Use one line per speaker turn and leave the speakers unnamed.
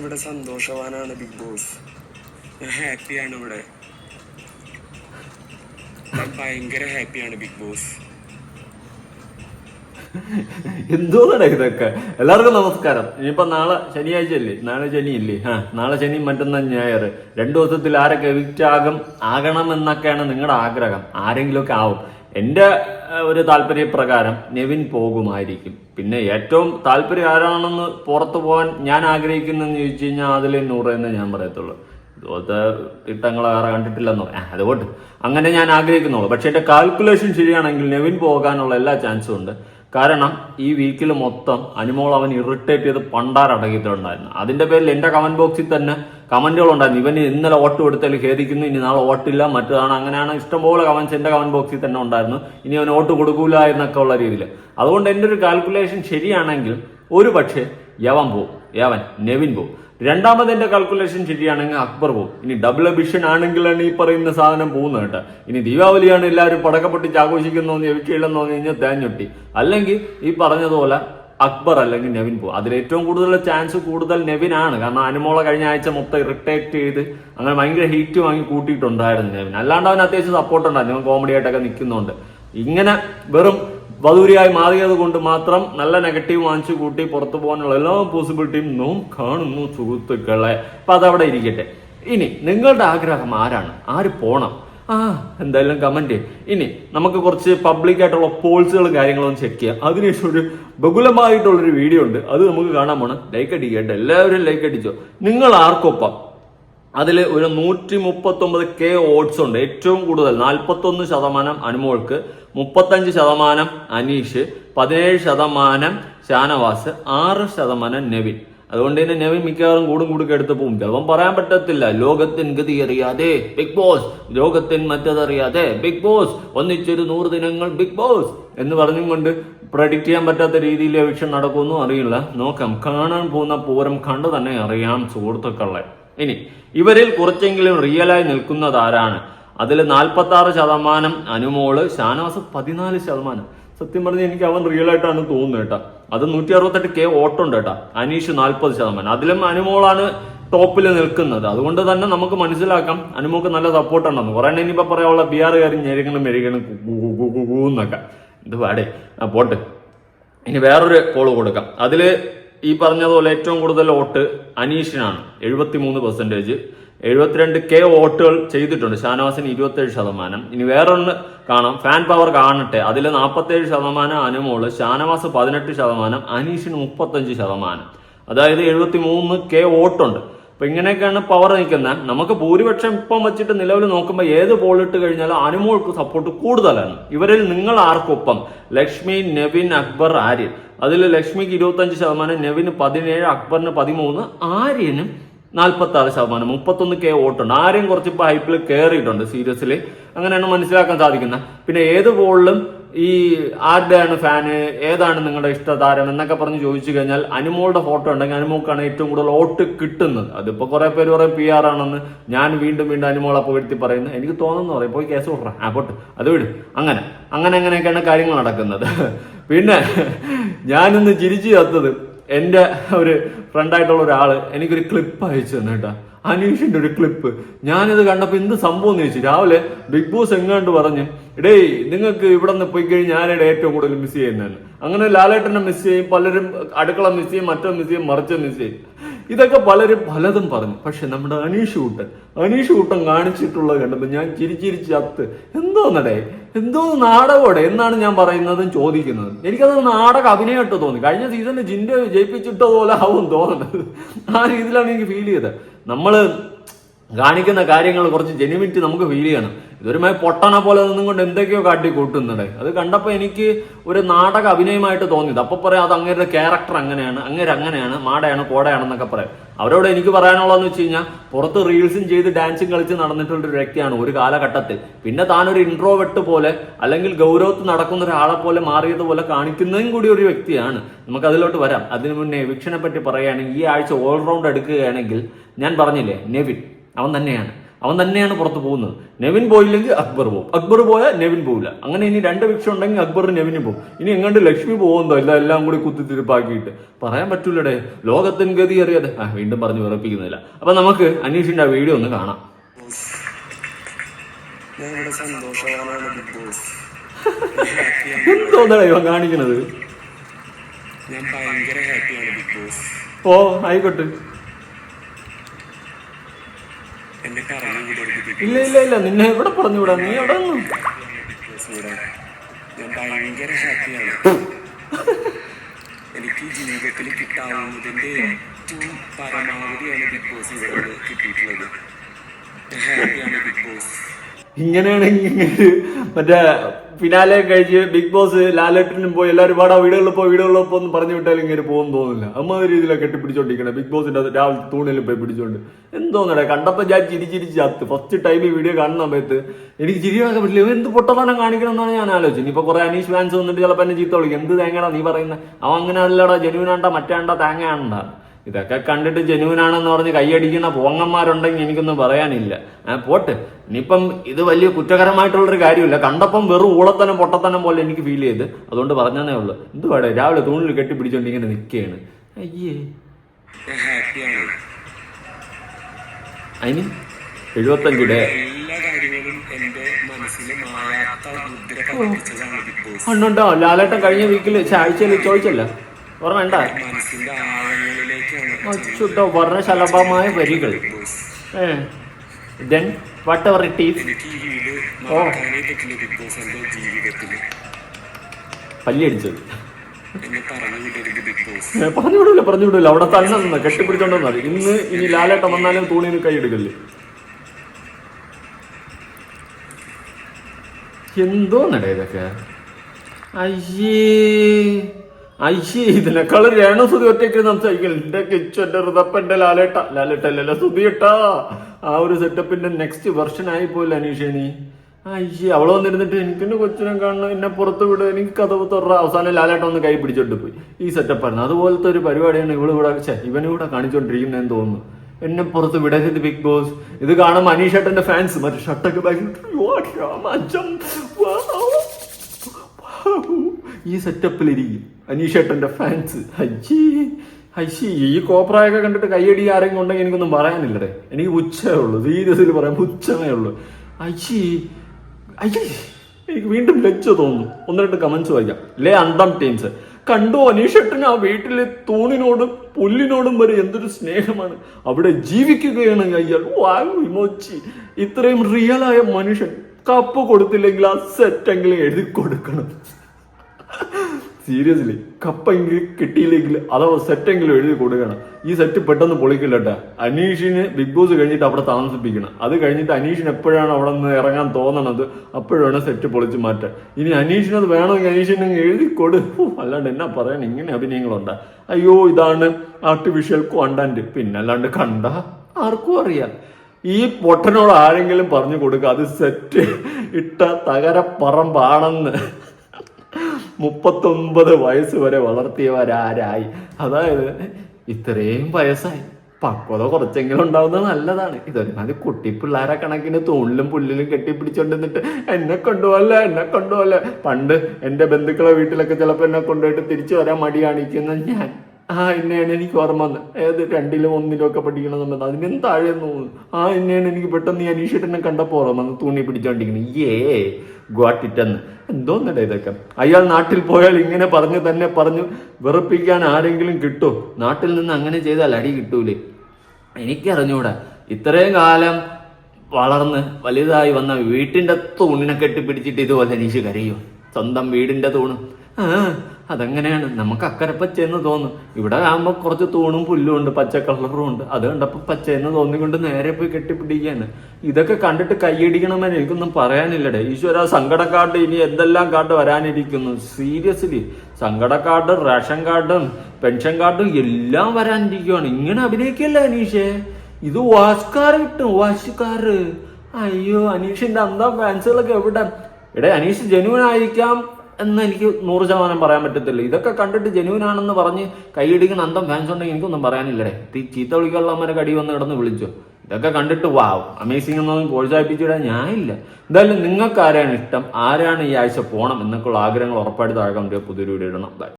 ഇവിടെ സന്തോഷവാനാണ് big boss. ഹാപ്പിയാണ് ഇവിടെ. ഞാൻ ഭയങ്കര ഹാപ്പിയാണ് ബിഗ് ബോസ്.
എന്തോന്നാണ് ഇതൊക്കെ? എല്ലാവർക്കും നമസ്കാരം. ഇനിയിപ്പോ നാളെ ശനിയാഴ്ച അല്ലേ? നാളെ ശനി ഇല്ലേ? ആ നാളെ ശനി മറ്റന്നാൾ ഞായർ. രണ്ടു ദിവസത്തിൽ ആരൊക്കെ എവിക്റ്റ് ആകും ആകണം എന്നൊക്കെയാണ് നിങ്ങളുടെ ആഗ്രഹം. ആരെങ്കിലുമൊക്കെ ആവും. ഏഹ്, ഒരു താല്പര്യപ്രകാരം നെവിൻ പോകുമായിരിക്കും. പിന്നെ ഏറ്റവും താല്പര്യം ആരാണെന്ന് പുറത്തു പോകാൻ ഞാൻ ആഗ്രഹിക്കുന്നെന്ന് ചോദിച്ചു കഴിഞ്ഞാൽ അതിൽ നൂറെന്ന് ഞാൻ പറയത്തുള്ളൂ. ഇതുപോലത്തെ തിട്ടങ്ങൾ വേറെ കണ്ടിട്ടില്ലെന്നോ. അതുകൊണ്ട് അങ്ങനെ ഞാൻ ആഗ്രഹിക്കുന്നുള്ളൂ. പക്ഷെ എന്റെ കാൽക്കുലേഷൻ ശരിയാണെങ്കിൽ നെവിൻ പോകാനുള്ള എല്ലാ ചാൻസും ഉണ്ട്. കാരണം ഈ വീക്കിൽ മൊത്തം അനുമോൾ അവൻ ഇറിറ്റേറ്റ് ചെയ്ത് പണ്ടാരടങ്ങിയിട്ടുണ്ടായിരുന്നു അതിന്റെ പേരിൽ എന്റെ കമന്റ് ബോക്സിൽ തന്നെ കമന്റുകൾ ഉണ്ടായിരുന്നു. ഇവന് ഇന്നലെ വോട്ട് കൊടുത്താൽ ഖേദിക്കുന്നു ഇനി നാളെ വോട്ടില്ല മറ്റതാണ് അങ്ങനെയാണ് ഇഷ്ടംപോലെ കമന്റ്സ് എന്റെ കമന്റ് ബോക്സിൽ തന്നെ ഉണ്ടായിരുന്നു. ഇനി അവൻ വോട്ട് കൊടുക്കൂല എന്നൊക്കെ ഉള്ള രീതിയിൽ അതുകൊണ്ട് എന്റെ ഒരു കാൽക്കുലേഷൻ ശരിയാണെങ്കിൽ ഒരു പക്ഷേ യവൻ പോവും. യവൻ നെവിൻ പോവും രണ്ടാമത് എന്റെ കാൽക്കുലേഷൻ ശരിയാണെങ്കിൽ അക്ബർ പോകും ഇനി ഡബിൾ എബിഷൻ ആണെങ്കിലാണ് ഈ പറയുന്ന സാധനം പോകുന്നത് കേട്ടോ. ഇനി ദീപാവലിയാണ് എല്ലാവരും പടക്കപ്പെട്ടിച്ച് ആഘോഷിക്കുന്നോന്ന് എവിടെയില്ലെന്ന് പറഞ്ഞു കഴിഞ്ഞാൽ തേഞ്ഞൊട്ടി അല്ലെങ്കിൽ ഈ പറഞ്ഞതുപോലെ അക്ബർ അല്ലെങ്കിൽ നെവിൻ പോകും അതിൽ ഏറ്റവും കൂടുതൽ ചാൻസ് കൂടുതൽ നെവിൻ ആണ്. കാരണം അനുമോള കഴിഞ്ഞ ആഴ്ച മൊത്തം ഇറിറ്റേറ്റ് ചെയ്ത് അങ്ങനെ ഭയങ്കര ഹീറ്റ് വാങ്ങി കൂട്ടിയിട്ടുണ്ടായിരുന്നു നെവിൻ. അല്ലാണ്ട് അവൻ അത്യാവശ്യം സപ്പോർട്ട് ഉണ്ടായിരുന്നു. കോമഡി ആയിട്ടൊക്കെ നിൽക്കുന്നുണ്ട്. ഇങ്ങനെ വെറും വധൂരിയായി മാറിയത് കൊണ്ട് മാത്രം നല്ല നെഗറ്റീവ് വാങ്ങിച്ചു കൂട്ടി പുറത്തു പോകാനുള്ള എല്ലാ പോസിബിലിറ്റിയും നാം കാണുന്നു സുഹൃത്തുക്കളെ. അപ്പൊ അതവിടെ ഇരിക്കട്ടെ. ഇനി നിങ്ങളുടെ ആഗ്രഹം ആരാണ്? ആര് പോണം? ആ എന്തായാലും കമന്റ് ഇനി നമുക്ക് കുറച്ച് പബ്ലിക് ആയിട്ടുള്ള പോൾസുകളും കാര്യങ്ങളും ചെക്ക് ചെയ്യാം. അതിനുശേഷം ഒരു ബഹുലമായിട്ടുള്ളൊരു വീഡിയോ ഉണ്ട്. അത് നമുക്ക് കാണാൻ പോണം. ലൈക്ക് അടിക്കട്ടെ എല്ലാവരും ലൈക്ക് അടിച്ചോ. നിങ്ങൾ ആർക്കൊപ്പം? അതിൽ ഒരു നൂറ്റി മുപ്പത്തി ഒമ്പത് കെ ഓട്സ് ഉണ്ട്. ഏറ്റവും കൂടുതൽ നാൽപ്പത്തൊന്ന് ശതമാനം അനുമോൾക്ക് മുപ്പത്തഞ്ച് ശതമാനം അനീഷ് പതിനേഴ് ശതമാനം ഷാനവാസ് ആറ് ശതമാനം നെവിൻ. അതുകൊണ്ട് തന്നെ നെവിൻ മിക്കവാറും കൂടും കൂടുക്കെ എടുത്ത് പോകും. ചിലപ്പം പറയാൻ പറ്റത്തില്ല ലോകത്തിൻ ഗതി അറിയാതെ ബിഗ് ബോസ് ലോകത്തിൻ മറ്റതറിയാതെ ബിഗ് ബോസ് ഒന്നിച്ചൊരു നൂറ് ദിനങ്ങൾ ബിഗ് ബോസ് എന്ന് പറഞ്ഞും കൊണ്ട് പ്രഡിക്റ്റ് ചെയ്യാൻ പറ്റാത്ത രീതിയിൽ എവിക്ഷൻ നടക്കുമെന്നും അറിയില്ല. നോക്കാം കാണാൻ പോകുന്ന പൂരം കണ്ടു തന്നെ അറിയാം സുഹൃത്തുക്കളെ. ഇനി ഇവരിൽ കുറച്ചെങ്കിലും റിയലായി നിൽക്കുന്നത് ആരാണ്? അതിൽ നാൽപ്പത്തി ആറ് ശതമാനം അനുമോൾ ഷാനവാസ് പതിനാല് ശതമാനം. സത്യം പറഞ്ഞാൽ എനിക്ക് അവൻ റിയൽ ആയിട്ടാണ് തോന്നുന്നത് കേട്ടാ. അത് നൂറ്റി അറുപത്തെട്ട് കെ ഓട്ടുണ്ട് കേട്ടാ. അനീഷ് നാൽപ്പത് ശതമാനം. അതിലും അനുമോളാണ് ടോപ്പിൽ നിൽക്കുന്നത്. അതുകൊണ്ട് തന്നെ നമുക്ക് മനസ്സിലാക്കാം അനുമോക്ക് നല്ല സപ്പോർട്ട് ഉണ്ടെന്ന്. കുറേ ഇനിയിപ്പോ പറയാനുള്ള ബി ആർ കാര്യം ഞെരുകണം മെരുകണം എന്നൊക്കെ. ഇത് പാടേ. പോട്ടെ. ഇനി വേറൊരു കോൾ കൊടുക്കാം. അതിൽ ഈ പറഞ്ഞതുപോലെ ഏറ്റവും കൂടുതൽ വോട്ട് അനീഷിനാണ്. എഴുപത്തി മൂന്ന് പെർസെന്റേജ് എഴുപത്തിരണ്ട് കെ വോട്ടുകൾ ചെയ്തിട്ടുണ്ട്. ഷാനവാസിന് ഇരുപത്തേഴ് ശതമാനം. ഇനി വേറൊന്ന് കാണാം. ഫാൻ പവർ കാണട്ടെ. അതിൽ നാൽപ്പത്തേഴ് ശതമാനം അനുമോൾ ഷാനവാസ് പതിനെട്ട് ശതമാനം അനീഷിന് മുപ്പത്തഞ്ച് ശതമാനം. അതായത് എഴുപത്തി മൂന്ന് കെ വോട്ടുണ്ട്. അപ്പൊ ഇങ്ങനെയൊക്കെയാണ് പവർ നിൽക്കുന്നത്. നമുക്ക് ഭൂരിപക്ഷം ഇപ്പം വെച്ചിട്ട് നിലവിൽ നോക്കുമ്പോൾ ഏത് പോളിട്ട് കഴിഞ്ഞാലും അനുമോൾക്ക് സപ്പോർട്ട് കൂടുതലാണ്. ഇവരിൽ നിങ്ങൾ ആർക്കൊപ്പം? ലക്ഷ്മി നെവിൻ അക്ബർ ആര്യൻ. അതിൽ ലക്ഷ്മിക്ക് ഇരുപത്തഞ്ച് ശതമാനം നെവിന് പതിനേഴ് അക്ബറിന് പതിമൂന്ന് ആര്യനും നാൽപ്പത്തി ആറ് ശതമാനം മുപ്പത്തൊന്ന് കെ വോട്ടുണ്ട്. ആരെയും കുറച്ച് ഇപ്പൊ ഹൈപ്പിൽ കയറിയിട്ടുണ്ട് സീരിയസിൽ അങ്ങനെയാണ് മനസ്സിലാക്കാൻ സാധിക്കുന്നത്. പിന്നെ ഏത് ബോളിലും ഈ ആരുടെയാണ് ഫാന് ഏതാണ് നിങ്ങളുടെ ഇഷ്ടതാരം എന്നൊക്കെ പറഞ്ഞ് ചോദിച്ചു കഴിഞ്ഞാൽ അനുമോളുടെ ഫോട്ടോ ഉണ്ടെങ്കിൽ അനുമോക്കാണ് ഏറ്റവും കൂടുതൽ വോട്ട് കിട്ടുന്നത്. അതിപ്പോ കുറെ പേര് പറയും പി ആർ ആണെന്ന്. ഞാൻ വീണ്ടും വീണ്ടും അനുമോളെ പുകഴ്ത്തി പറയുന്നത് എനിക്ക് തോന്നുന്നു പറയും പോയി കേസ് കൊടുക്കണം. ആ പോട്ട്. അത് വിട്. അങ്ങനെ. അങ്ങനെ അങ്ങനെയൊക്കെയാണ് കാര്യങ്ങൾ നടക്കുന്നത്? പിന്നെ ഞാനിന്ന് ചിരിച്ചു ചത്തത് എന്റെ ഒരു ഫ്രണ്ടായിട്ടുള്ള ഒരാൾ എനിക്കൊരു ക്ലിപ്പ് അയച്ചു തന്നെ കേട്ടാ. അനീഷിന്റെ ഒരു ക്ലിപ്പ് ഞാനിത് കണ്ടപ്പോ എന്ത് സംഭവം എന്ന് ചോദിച്ചു. രാവിലെ ബിഗ് ബോസ് എങ്ങാണ്ട് പറഞ്ഞ് ഡേയ് നിങ്ങൾക്ക് ഇവിടെ നിന്ന് പോയി കഴിഞ്ഞാൽ ഞാനിടെ ഏറ്റവും കൂടുതൽ മിസ് ചെയ്യുന്നതല്ല അങ്ങനെ ലാലേട്ടനെ മിസ് ചെയ്യും പലരും അടുക്കള മിസ് ചെയ്യും മറ്റോ മിസ് ചെയ്യും മറിച്ചോ മിസ് ചെയ്യും. ഇതൊക്കെ പലരും പലതും പറഞ്ഞു. പക്ഷെ നമ്മുടെ അനീഷ് കൂട്ടൻ അനീഷ് കൂട്ടൻ കാണിച്ചിട്ടുള്ളത് കണ്ടപ്പോൾ ഞാൻ ചിരിച്ചിരിച്ച് ചത്ത്. എന്തോന്നടേ? എന്തോ നാടകോടെ? എന്നാണ് ഞാൻ പറയുന്നതും ചോദിക്കുന്നത്. എനിക്കത് നാടക അഭിനയമായിട്ട് തോന്നി. കഴിഞ്ഞ സീസണിൽ ജിൻഡോ ജയിപ്പിച്ചിട്ടതുപോലെ ആവും തോന്നുന്നത്. ആ രീതിയിലാണ് എനിക്ക് ഫീൽ ചെയ്തത്. നമ്മൾ കാണിക്കുന്ന കാര്യങ്ങൾ കുറച്ച് ജെനുവിറ്റി നമുക്ക് ഫീൽ ചെയ്യണം. ഇതൊരുമായി പൊട്ടണ പോലെ നിന്നും കൊണ്ട് എന്തൊക്കെയോ കാട്ടി കൂട്ടുന്നുണ്ട് അത് കണ്ടപ്പോൾ എനിക്ക് ഒരു നാടക അഭിനയമായിട്ട് തോന്നിയത്. അപ്പൊ പറയാം അത് അങ്ങേരുടെ ക്യാരക്ടർ അങ്ങനെയാണ് അങ്ങേര് അങ്ങനെയാണ് മാടയാണ് കോടയാണെന്നൊക്കെ പറയാം. അവരോട് എനിക്ക് പറയാനുള്ളതെന്ന് വെച്ച് കഴിഞ്ഞാൽ പുറത്ത് റീൽസും ചെയ്ത് ഡാൻസും കളിച്ച് നടന്നിട്ടുള്ള ഒരു വ്യക്തിയാണ് ഒരു കാലഘട്ടത്തിൽ. പിന്നെ താനൊരു ഇൻട്രോവെട്ട് പോലെ അല്ലെങ്കിൽ ഗൗരവത്ത് നടക്കുന്ന ഒരാളെ പോലെ മാറിയതുപോലെ കാണിക്കുന്നതും കൂടി ഒരു വ്യക്തിയാണ്. നമുക്ക് അതിലോട്ട് വരാം. അതിനു മുന്നേ വീക്ഷണെ പറ്റി പറയുകയാണെങ്കിൽ ഈ ആഴ്ച ഓൾറൗണ്ട് എടുക്കുകയാണെങ്കിൽ ഞാൻ പറഞ്ഞില്ലേ നെവിൻ. അവൻ തന്നെയാണ്. അവൻ തന്നെയാണ് പുറത്ത് പോകുന്നത്. നെവിൻ പോയില്ലെങ്കിൽ അക്ബർ പോകും. അക്ബർ പോയാൽ നെവിൻ പോകില്ല അങ്ങനെ ഇനി രണ്ട് വിക്ഷം ഉണ്ടെങ്കിൽ അക്ബർ നെവിന് പോകും. ഇനി എങ്ങാണ്ട് ലക്ഷ്മി പോകുന്നോ എല്ലാം എല്ലാം കൂടി കുത്തിത്തിരിപ്പാക്കിയിട്ട്. പറയാൻ പറ്റൂലടേ. ലോകത്തിന് ഗതി അറിയാതെ. ആ വീണ്ടും പറഞ്ഞു വിറപ്പിക്കുന്നില്ല. അപ്പൊ നമുക്ക് അനീഷിന്റെ ആ വീഡിയോ ഒന്ന് കാണാം. എന്തോന്നടാ ഇവൻ
ഞാൻ ഭയങ്കര ഹാപ്പിയാണ് ബിഗ് ബോസ്.
ഓ ആയിക്കോട്ടെ
എന്നെ പറഞ്ഞു വിടരുത് ബിഗ്
ഇല്ല ഇല്ല ഇല്ല നിന്നെ എവിടെ പറഞ്ഞു വിടാ നീ എവിടെ
ഞാൻ ഭയങ്കര ഹാപ്പിയാണ് എനിക്ക് ജീവിതത്തിൽ കിട്ടാവുന്നതിന്റെ ഏറ്റവും പരമാവധിയാണ് ബിഗ് ബോസ് ഇവിടെ നിന്ന് കിട്ടിയിട്ടുള്ളത്. ഞാൻ ഹാപ്പിയാണ് ബിഗ് ബോസ്
ഇങ്ങനെയാണെങ്കിൽ മറ്റേ ഫിനാലെ കഴിച്ച് ബിഗ് ബോസ് ലാലേട്ടനും പോയി എല്ലാവരും പാടാ വീടുകളിൽ പോയി വീടുകളിൽ പോയി പറഞ്ഞു വിട്ടാലും ഇങ്ങനെ പോകുന്നു തോന്നുന്നില്ല. അമ്മ രീതിയിലൊക്കെ കെട്ടിപ്പിടിച്ചോണ്ടിരിക്കണേ. ബിഗ് ബോസിന്റെ രാവിലെ തൂണിൽ പോയി പിടിച്ചോണ്ട്. എന്തോന്നടേ കണ്ടപ്പോ ഞാൻ ചിരി ചിരി ചത്ത് ഫസ്റ്റ് ടൈം വീഡിയോ കാണുന്ന സമയത്ത് എനിക്ക് ചിരിയാക്കാൻ പറ്റില്ല. എന്ത് പൊട്ടത്താനം കാണിക്കണം എന്നാണ് ഞാൻ ആലോചിച്ചത്. ഇപ്പൊ കുറെ അനീഷ് ഫാൻസ് വന്നിട്ട് ചിലപ്പോൾ എന്നെ ചീത്ത വിളിക്കും. എന്ത് തേങ്ങടാ നീ പറയുന്നത് അവൻ അങ്ങനെ അല്ലടാ ജനുവിനാണ്ടാ മറ്റാണ്ടാ തേങ്ങയാണ്ടാ. ഇതൊക്കെ കണ്ടിട്ട് ജനുവിനാണെന്ന് പറഞ്ഞ് കൈയടിക്കുന്ന പോങ്ങന്മാരുണ്ടെങ്കിൽ എനിക്കൊന്നും പറയാനില്ല. പോട്ട്. ഇനിയിപ്പം ഇത് വലിയ കുറ്റകരമായിട്ടുള്ളൊരു കാര്യമില്ല. കണ്ടപ്പം വെറും ഊളത്തനം പൊട്ടത്തനം പോലെ എനിക്ക് ഫീൽ ചെയ്ത്. അതുകൊണ്ട് പറഞ്ഞതേ ഉള്ളൂ. എന്തുവാടെ രാവിലെ തൂണിൽ കെട്ടിപ്പിടിച്ചോണ്ട് ഇങ്ങനെ നിൽക്കുകയാണ് അയ്യേ. അതിന് എഴുപത്തഞ്ച് ഡേ. ഉണ്ടുണ്ടോ ലാലേട്ടൻ കഴിഞ്ഞ വീക്കിൽ ആഴ്ചയിൽ ചോദിച്ചല്ല. ഓർമ്മ വേണ്ട
ആഴങ്ങളിലേക്കാണ്
വർണശലഭമായ വരികൾ. Then whatever it is
boss
പല്ലിയടിച്ചത്
പറഞ്ഞു
വിടൂല പറഞ്ഞു വിടൂല. അവിടെ തന്നെ നിന്ന് കെട്ടിപ്പിടിച്ചോണ്ടെന്നാൽ ഇന്ന് ഇനി ലാലേട്ടം വന്നാലും തൂണിന് കൈ എടുക്കല്ലേ? എന്തോന്നടേ ഇതൊക്കെ? അയ്യേ. അയ്യേ ഇതിനേക്കാളും രേണുസുതി ഒറ്റയ്ക്ക് സംസാരിക്കൽ എന്റെ കിച്ചു എന്റെ ഋതപ്പന്റെ ലാലേട്ട. ലാലേട്ട അല്ലല്ല സുതിയിട്ടാ ആ ഒരു സെറ്റപ്പിന്റെ നെക്സ്റ്റ് വെർഷൻ ആയി പോയില്ല അനീഷേനി അയ്യേ അവൾ വന്നിരുന്നിട്ട് എനിക്കെന്നെ കൊച്ചിനെ കാണണം എന്നെ പുറത്ത് വിടുക എനിക്ക് കഥ തുറ. അവസാനം ലാലേട്ട ഒന്ന് കൈ പിടിച്ചോണ്ട് പോയി. ഈ സെറ്റപ്പായിരുന്നു അതുപോലത്തെ ഒരു പരിപാടിയാണ് ഇവൾ ഇവിടെ ഛെ, ഇവനിവിടെ കാണിച്ചോണ്ടിരിക്കുന്നതെന്ന് തോന്നുന്നു. എന്നെ പുറത്ത് വിടരുത് ബിഗ് ബോസ് ഇത് കാണുമ്പോൾ അനീഷേട്ടന്റെ ഫാൻസ് മറ്റേ ഷർട്ടൊക്കെ ഈ സെറ്റപ്പിലിരിക്കും അനീഷേട്ടന്റെ ഫാൻസ് അജി ഹൈശി ഈ കോപ്രായൊക്കെ കണ്ടിട്ട് കൈയടി ആരെങ്കിലും ഉണ്ടെങ്കിൽ എനിക്കൊന്നും പറയാനില്ലടേ. എനിക്ക് ഉച്ചമേ ഉള്ളൂ. സീരിയസിൽ പറയുമ്പോൾ ഉച്ചമേ ഉള്ളൂ. അജി അജി എനിക്ക് വീണ്ടും ലജ്ജ തോന്നുന്നു. ഒന്ന് രണ്ട് കമന്റ്സ് വായിക്കാം. ലേ അന്തം ടീംസ് കണ്ടു അനീഷേട്ടന് ആ വീട്ടിലെ തൂണിനോടും പുല്ലിനോടും വരെ എന്തൊരു സ്നേഹമാണ്. അവിടെ ജീവിക്കുകയാണ് അയ്യാൾ വിമോച്ചി ഇത്രയും റിയലായ മനുഷ്യൻ. കപ്പ് കൊടുത്തില്ലെങ്കിൽ ആ സെറ്റെങ്കിലും എഴുതി കൊടുക്കണം. സീരിയസ്ലി കപ്പെങ്കിലും കിട്ടിയില്ലെങ്കിൽ അഥവാ സെറ്റെങ്കിലും എഴുതി കൊടുക്കണം. ഈ സെറ്റ് പെട്ടെന്ന് പൊളിക്കില്ലട്ടെ അനീഷിന് ബിഗ് ബോസ് കഴിഞ്ഞിട്ട് അവിടെ താമസിപ്പിക്കണം. അത് കഴിഞ്ഞിട്ട് അനീഷിന് എപ്പോഴാണ് അവിടെ നിന്ന് ഇറങ്ങാൻ തോന്നണത് അപ്പോഴാണ് സെറ്റ് പൊളിച്ച് മാറ്റാൻ. ഇനി അനീഷിനത് വേണമെങ്കിൽ അനീഷിന് എഴുതി കൊടു. അല്ലാണ്ട് എന്നാ പറയാൻ? ഇങ്ങനെ അഭിനയങ്ങളുണ്ട്. അയ്യോ ഇതാണ് ആർട്ടിഫിഷ്യൽ കോണ്ടന്റ് പിന്നെ അല്ലാണ്ട് കണ്ട ആർക്കും അറിയാം. ഈ പൊട്ടനോട് ആരെങ്കിലും പറഞ്ഞു കൊടുക്കുക അത് സെറ്റ് ഇട്ട തകരപ്പറമ്പാണെന്ന്. മുപ്പത്തൊമ്പത് വയസ്സ് വരെ വളർത്തിയവരാരായി. അതായത് ഇത്രയും വയസ്സായി. പക്വത കുറച്ചെങ്കിലും ഉണ്ടാവുന്നത് നല്ലതാണ്. ഇതൊരുമാതിരി കുട്ടി പിള്ളേരെ കണക്കിന് തൂണിലും പുല്ലിലും കെട്ടിപ്പിടിച്ചോണ്ടിരുന്നിട്ട് എന്നെ കൊണ്ടുപോകല്ല എന്നെ കൊണ്ടുപോകല്ല? പണ്ട് എന്റെ ബന്ധുക്കളെ വീട്ടിലൊക്കെ ചിലപ്പോൾ എന്നെ കൊണ്ടുപോയിട്ട് തിരിച്ചു വരാൻ മടി കാണിക്കുന്ന ഞാൻ. ആ എന്നെയാണ് എനിക്ക് ഓർമ്മ വന്നത് ഏത് രണ്ടിലും ഒന്നിലും ഒക്കെ പഠിക്കണം സമയത്ത്. അതിനും തോന്നുന്നു. ആ എന്നെയാണ് എനിക്ക് പെട്ടെന്ന് ഈ അനീഷേട്ടനെ കണ്ടപ്പോൾ ഓർമ്മ വന്ന്. തൂണി പിടിച്ചോണ്ടിരിക്കുന്നത് ഏ ഗോട്ടിട്ടെന്ന് എന്തോന്നടേ ഇതൊക്കെ. അയാൾ നാട്ടിൽ പോയാൽ ഇങ്ങനെ പറഞ്ഞ് തന്നെ പറഞ്ഞു വെറുപ്പിക്കാൻ ആരെങ്കിലും കിട്ടും. നാട്ടിൽ നിന്ന് അങ്ങനെ ചെയ്താൽ അടി കിട്ടൂലേ. എനിക്കറിഞ്ഞൂടാ. ഇത്രയും കാലം വളർന്ന് വലുതായി വന്ന വീട്ടിന്റെ തൂണിനെ കെട്ടിപ്പിടിച്ചിട്ട് ഇതുപോലെ അനീഷ് കരയോ സ്വന്തം വീടിന്റെ തൂണ്. അതങ്ങനെയാണ്. നമുക്ക് അക്കരെ പച്ചയെന്ന് തോന്നും. ഇവിടെ ആകുമ്പോൾ കുറച്ച് തൂണും പുല്ലും ഉണ്ട് പച്ച കളറും ഉണ്ട്. അത് കണ്ടപ്പോൾ പച്ചയെന്ന് തോന്നിക്കൊണ്ട് നേരെ പോയി കെട്ടിപ്പിടിക്കുകയാണ്. ഇതൊക്കെ കണ്ടിട്ട് കൈയടിക്കണമെന്ന് എനിക്കൊന്നും പറയാനില്ലടേ. ഈശ്വര സങ്കട കാർഡ് ഇനി എന്തെല്ലാം കാർഡ് വരാനിരിക്കുന്നു? സീരിയസ്ലി സങ്കട കാർഡ് റേഷൻ കാർഡും പെൻഷൻ കാർഡും എല്ലാം വരാനിരിക്കുവാണ്. ഇങ്ങനെ അഭിനയിക്കല്ലേ അനീഷേ? ഇത് വാഷ്കാർ കിട്ടും വാഷ്കാർ അയ്യോ അനീഷിന്റെ അന്താ ഫാൻസുകളൊക്കെ എവിടെ? എടേ അനീഷ് ജനുവൻ ആയിരിക്കാം. എന്ന് എനിക്ക് നൂറ് ശതമാനം പറയാൻ പറ്റത്തില്ല. ഇതൊക്കെ കണ്ടിട്ട് ജെനുവിൻ ആണെന്ന് പറഞ്ഞ് കൈയിടിക്കുന്ന അന്തം ഫാൻസ് ഉണ്ടെങ്കിൽ എനിക്കൊന്നും പറയാനില്ലേ ഈ ചീത്ത വിളിക്കാനുള്ളവന്മാരെ കടി വന്ന് കിടന്ന് വിളിച്ചു. ഇതൊക്കെ കണ്ടിട്ട് വാവ് അമേസിംഗ് എന്നൊന്നും പ്രോത്സാഹിപ്പിച്ചിടാൻ ഞാനില്ല. എന്തായാലും നിങ്ങൾക്ക് ആരാണ് ഇഷ്ടം ആരാണ് ഈ ആഴ്ച പോകണം എന്നൊക്കെയുള്ള ആഗ്രഹങ്ങൾ ഉറപ്പായിട്ട് താഴെ കണ്ടിട്ട് പുതിയൊരു വീഡിയോ ഇടണം.